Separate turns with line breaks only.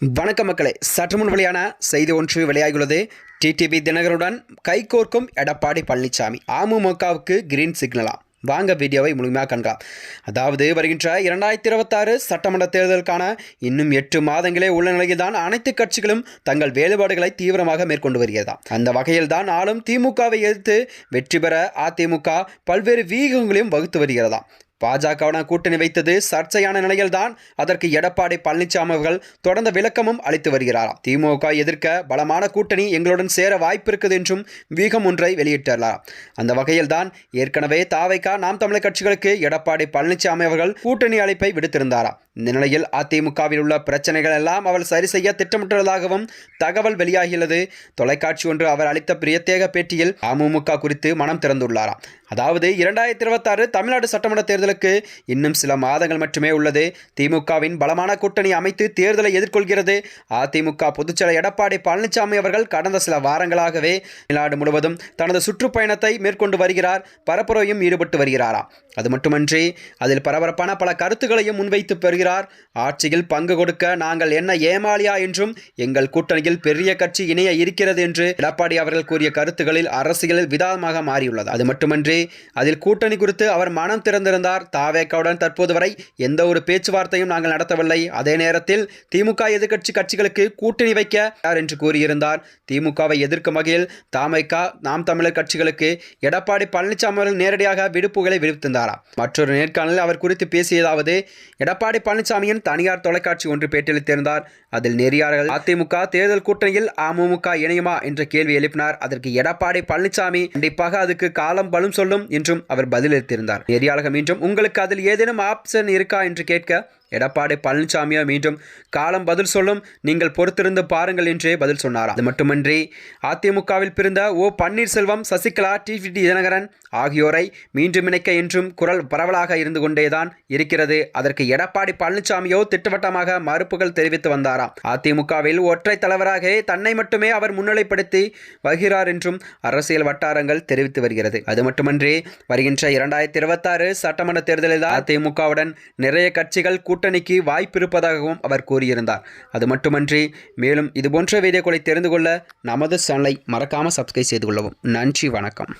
வணக்க மக்களே. சற்று முன் வெளியான செய்தி ஒன்று வெளியாகியுள்ளது. டிடிவி தினகருடன் கைகோர்க்கும் எடப்பாடி பழனிசாமி அமமுகவுக்கு கிரீன் சிக்னலாம் வாங்க வீடியோவை முழுமையாக கண்காம் அதாவது வருகின்ற இரண்டாயிரத்தி இருபத்தாறு சட்டமன்ற தேர்தலுக்கான இன்னும் எட்டு மாதங்களே உள்ள நிலையில்தான் அனைத்து கட்சிகளும் தங்கள் வேறுபாடுகளை தீவிரமாக மேற்கொண்டு வருகிறதாம் அந்த வகையில் தான் ஆளும் திமுகவை எதிர்த்து வெற்றி பெற அதிமுக பல்வேறு வீகங்களையும் வகுத்து வருகிறதாம் பாஜகவுடன் கூட்டணி வைத்தது சர்ச்சையான நிலையில்தான். அதற்கு எடப்பாடி பழனிசாமி அவர்கள் தொடர்ந்த விளக்கமும் அளித்து வருகிறாராம். திமுக எதிர்க்க பலமான கூட்டணி எங்களுடன் சேர வாய்ப்பு இருக்குது என்றும் வீகம் ஒன்றை வெளியிட்டார் அந்த வகையில்தான் ஏற்கனவே தாவைக்கா நாம் தமிழர் கட்சிகளுக்கு எடப்பாடி பழனிசாமி அவர்கள் கூட்டணி அழைப்பை விடுத்திருந்தாராம். இந்த நிலையில் அதிமுகவில் உள்ள பிரச்சனைகள் எல்லாம் அவர் சரி செய்ய திட்டமிட்டுள்ளதாகவும் தகவல் வெளியாகியுள்ளது. தொலைக்காட்சி ஒன்று அவர் அளித்த பிரத்யேக பேட்டியில் அமமுக குறித்து மனம் திறந்துள்ளாராம். அதாவது இரண்டாயிரத்தி இருபத்தாறு தமிழ்நாடு சட்டமன்ற தேர்தலுக்கு இன்னும் சில மாதங்கள் மட்டுமே உள்ளது. திமுகவின் பலமான கூட்டணி அமைத்து தேர்தலை எதிர்கொள்கிறது. அதிமுக பொதுச்செயலர் எடப்பாடி பழனிசாமி அவர்கள் கடந்த சில வாரங்களாகவே தமிழ்நாடு முழுவதும் தனது சுற்றுப்பயணத்தை மேற்கொண்டு வருகிறார். பரப்புரையும் ஈடுபட்டு வருகிறாராம். அது மட்டுமன்றி அதில் பரபரப்பான பல கருத்துக்களையும் முன்வைத்து பெறுகிறார். ஆட்சியில் பங்கு கொடுக்க நாங்கள் என்ன ஏமாளியா என்றும் எங்கள் கூட்டணியில் பெரிய கட்சி இணைய இருக்கிறது என்று எடப்பாடி அவர்கள் கூறிய கருத்துக்களில் அரசியலில் விதாமாக மாறியுள்ளது. அது மட்டுமன்றி அதில் கூட்டணி குறித்து அவர் மனம் திறந்திருந்தார். தாவேக்காவுடன் தற்போது வரை எந்த ஒரு பேச்சுவார்த்தையும் நாங்கள் நடத்தவில்லை. அதே நேரத்தில் திமுக எதிர்க்கட்சி கட்சிகளுக்கு கூட்டணி வைக்க யார் என்று கூறியிருந்தார். திமுகவை எதிர்க்கும் வகையில் தாமைக்கா நாம் தமிழர் கட்சிகளுக்கு எடப்பாடி பழனிசாமி அவர்கள் நேரடியாக விடுப்புகளை விடுத்திருந்தாரா? மற்றொரு நேர்காணலில் அவர் குறித்து பேசியதாவது எடப்பாடி பழனிசாமியின் தனியார் தொலைக்காட்சி ஒன்று பேட்டியளித்திருந்தார். அதில் நெறியாளர்கள் அதிமுக தேர்தல் கூட்டணியில் அமமுக இணையுமா என்ற கேள்வி எழுப்பினார். அதற்கு எடப்பாடி பழனிசாமி கண்டிப்பாக அதுக்கு காலம் பலும் சொல்லும் என்றும் அவர் பதிலளித்திருந்தார். நெறியாளர்கள் மீண்டும் உங்களுக்கு அதில் ஏதேனும் ஆப்ஷன் இருக்கா? என்று கேட்க எடப்பாடி பழனிசாமியோ மீண்டும் காலம் பதில் சொல்லும். நீங்கள் பொறுத்திருந்து பாருங்கள் என்றே பதில் சொன்னார் அது மட்டுமின்றி அதிமுகவில் பிறந்த ஓ பன்னீர்செல்வம் சசிகலா டிவி தினகரன் ஆகியோரை மீண்டும் இணைக்க என்றும் குரல் பரவலாக இருந்து கொண்டேதான் இருக்கிறது. அதற்கு எடப்பாடி பழனிசாமியோ திட்டவட்டமாக மறுப்புகள் தெரிவித்து வந்தாராம். அதிமுகவில் ஒற்றை தலைவராக தன்னை மட்டுமே அவர் முன்னிலைப்படுத்தி வருகிறார் என்றும் அரசியல் வட்டாரங்கள் தெரிவித்து வருகிறது. அது மட்டுமன்றி வருகின்ற இரண்டாயிரத்தி இருபத்தாறு சட்டமன்ற தேர்தலில் அதிமுகவுடன் நிறைய கட்சிகள் கூட்டணிக்கு வாய்ப்பு இருப்பதாகவும் அவர் கூறியிருந்தார். அது மட்டுமன்றி மேலும் இதுபோன்ற வீடியோக்களை தெரிந்து கொள்ள நமது சேனலை மறக்காமல் சப்ஸ்கிரைப் செய்து கொள்ளவும். நன்றி வணக்கம்.